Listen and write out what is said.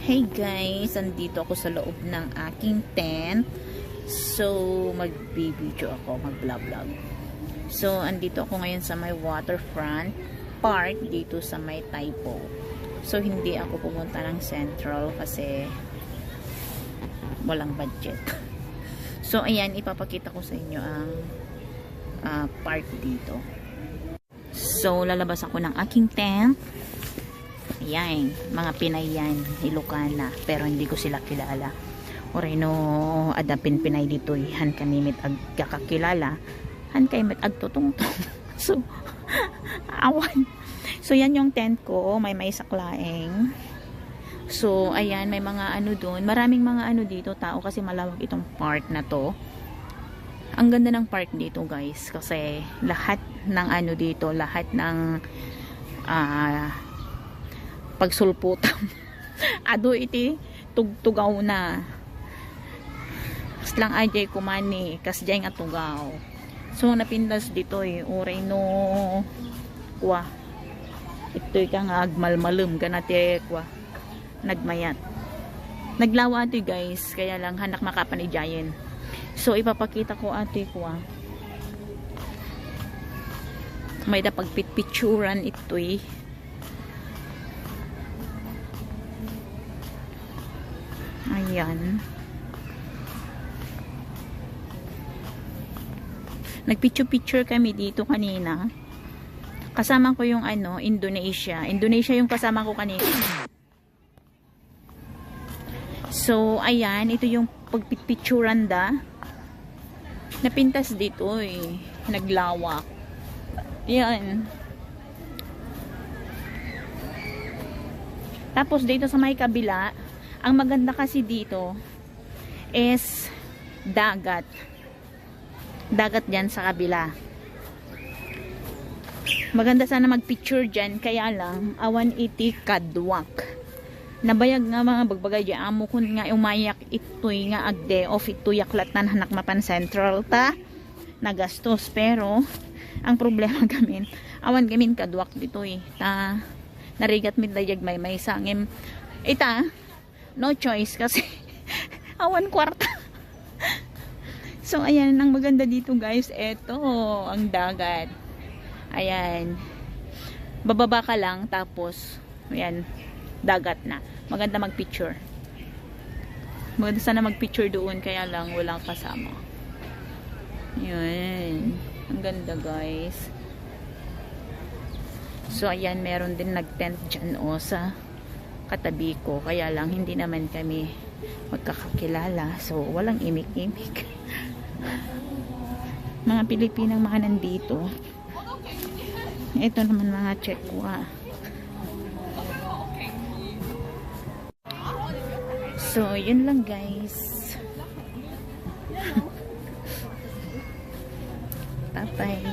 Hey guys, andito ako sa loob ng aking tent. So, mag-video ako, mag-vlog-vlog. So, andito ako ngayon sa may waterfront park dito sa may Taipo. So, hindi ako pumunta ng Central kasi walang budget. So, ayan, ipapakita ko sa inyo ang ah, park dito. So, lalabas ako ng aking tent. Ayan, mga Pinay yan, Ilocana, pero hindi ko sila kilala. Oreno, adapin Pinay dito, han kanimit ag kakakilala, han kaimit ag tutungtong. so, awan. So, yan yung tent ko, may may saklaeng. So, ayan, may mga ano doon. Maraming mga ano dito, tao, kasi malawak itong park na to. Ang ganda ng park dito, guys, kasi lahat ng ano dito, lahat ng ah pagsulputan. Ado iti tugtugaw na. Kas lang ajay kumani, kas jay nga tugaw. So napindas dito eh, uray no kwa. Ito'y ka nga agmalmalum ka na kwa. Nagmayat. Naglawa ito guys, kaya lang hanak makapanijayin. So ipapakita ko ate kwa. May da pagpitpicturan ito eh. Ayan. Nagpicture-picture kami dito kanina. Kasama ko yung ano, Indonesia. Indonesia yung kasama ko kanina. So, ayan. Ito yung pagpicturean da. Napintas dito eh. Naglawak. Yan. Tapos dito sa may kabila, ang maganda kasi dito is dagat. Dagat dyan sa kabila. Maganda sana magpicture dyan, kaya lang, awan iti kadwak. Nabayag nga mga bagbagay di amo kun nga umayak itoy nga agde of ito yaklatan hanak mapan central ta nagastos pero ang problema gamin awan gamin kadwak dito eh ta narigat mit dayag may may sangim ita no choice kasi awan kwarta. So ayan ang maganda dito guys eto ang dagat. Ayan. Bababa ka lang tapos ayan dagat na. Maganda mag picture maganda sana mag picture doon kaya lang walang kasama. Yun ang ganda guys. So ayan meron din nag tent dyan o sa katabi ko. Kaya lang hindi naman kami magkakakilala. So walang imik-imik. Mga Pilipinang mga nandito. Ito naman mga Chekwa so yun lang guys. Bye bye